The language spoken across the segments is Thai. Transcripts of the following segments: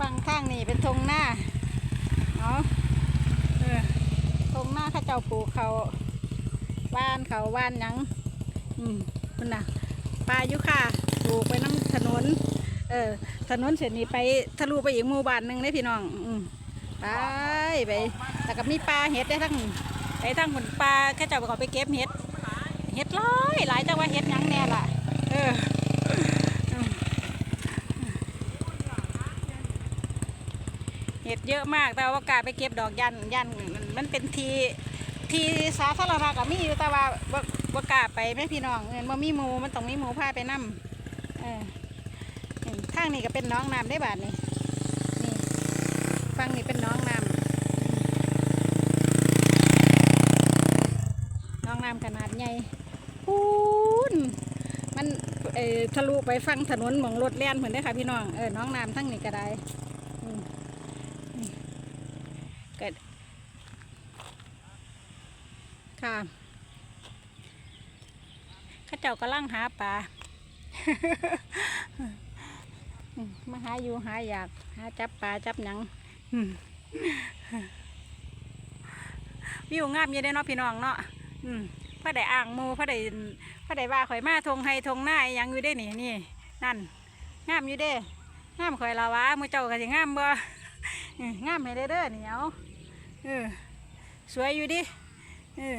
ฟังข้างนี่เป็นทงหน้าเอาเออทงหน้าข้าเจ้าปลูกเขาว่านเขาว่านยังอืมคุณน่ะปลายุค่ะปลูกไปน้ำถนน เออ ถนนเสร็จนี่ไปทะลุไปอีกหมู่บ้านหนึ่งเลยพี่น้อง อืมไปไปแต่ก็มีปลาเห็ดได้ทั้งไปทั้งผลปลาข้าเจ้าก็ไปเก็บเห็ด เห็ดร้อยหลายจังว่าเห็ดยังแน่ล่ะ เออ เยอะมากแต่ว่ากาไปเก็บดอกยันยันมันมันเป็นทีทีสาธารณะก็มีอยู่แต่ว่าบ่บ่กาไปแม่พี่น้องเงินบ่มีหมูมันต้องมีหมูพาไปนํเออทางนี้ก็เป็นน้องน้ำได้บาทนี่นี่ฟังนี่เป็นน้องน้ำน้องน้ำขนาดใหญ่พูนมันเออทะลุไปฟังถนนหมองรถแล่นเหมือนได้ค่ะพี่น้องเออน้องน้ำทั้งนี้ก็ได้อืม เกิดค่ะข้าเจ้ากำลังหาปลามาหาอยู่หาอยากหาจับปลาจับหยังวิวงามยี่ได้เนาะพี่น้องเนาะพระได้อ่างมูพระได้พระได้ว่าข่อยมาทงไฮทงหน้าอิหยังอยู่ได้นี่นี่นั่นงามอยู่เด้งามข่อยละวะมือเจ้าก็สิงามบ่เออ งามให้ได้เด้อนี่เอาเออสวยอยู่ดิเออ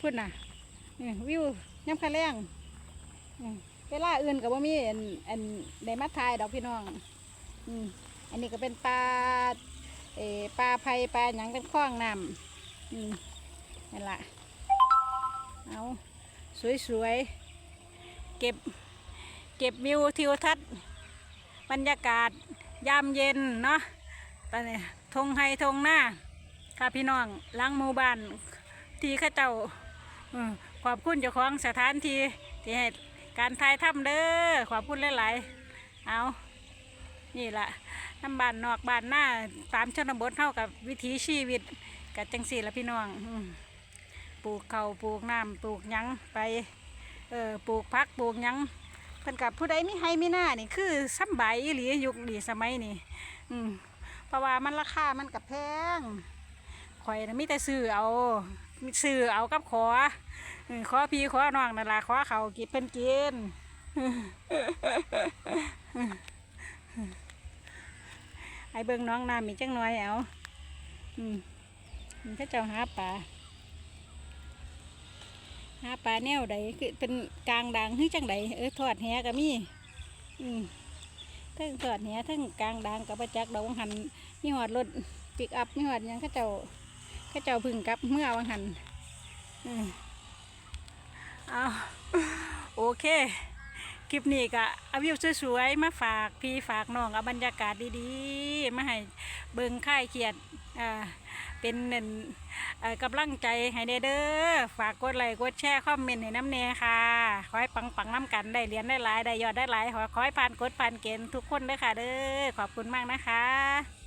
พูดน่ะเออวิวย้ำคะแรงเวลาอื่นก็บ่มีอันอันมาถ่ายดอกพี่น้องอันนี้ก็เป็นปลาเอปลาไผ่ปลาหยังเป็นคลองน้ำอืมนั่นละเอาสวยๆ เก็บเก็บวิวทิวทัศน์บรรยากาศยามเย็นเนาะ ตอนนี้ทงไฮทงหน้าค่ะพี่น้องล้างหมู่บ้านที่ข้าเจ้าอขอบคุณเจ้าของสถานที่ที่ให้การถ่ายทำเด้อขอบคุณหลายๆเอานี่ละน้ำบ้านนอกบ้านหน้าตามชนบทเท่ากับวิถีชีวิตกับจังสี่ละพี่น้องอปลูกเขาปลูกน้ำปลูกยังไปเออปลูกพักปลูกยังเพิ่นกับผู้ใดไมีให้มีหน้านี่คือสำบายอีหลียุคนี้สมัยนี้อืม เพราะว่ามันราคามันกับแพงข่อยน่ะมีแต่ซื้อเอาซื้อเอากับขอเออขอพี่ขอน้องนั่นละขอเขากินเพิ่นกินไอ้เบิ่งน้องน้ำมีจังน้อยเอาอืมมันก็เจ้าหาปลาหาปลาแนวใดคือเป็นกลางดังหรือจังใดเออทอดแหก็มี อืม ทั้งทอดแหทั้งกลางดังกับประจักษ์ดอกวังหันมีหอดรถปิกอัพมีหอดยังข้าเจ้าข้าเจ้าพึ่งกลับเมื่อวังหันอเอาโอเค คลิปนี้ก็เอาวิวสวยๆมาฝากพี่ฝากน้องเอาบรรยากาศดีๆ มาให้เบิ่งค่ายเขียดอ่าเป็นหนึ่ง กำลังใจให้เด้อฝากกดไลค์กดแชร์คอมเมนต์ให้น้ำเนยค่ะขอให้ปังๆน้ำกันได้เหรียญได้หลายได้ยอดได้หลายขอขอให้ผ่านกดผ่านเกณฑ์ทุกคนเด้อค่ะเด้อขอบคุณมากนะคะ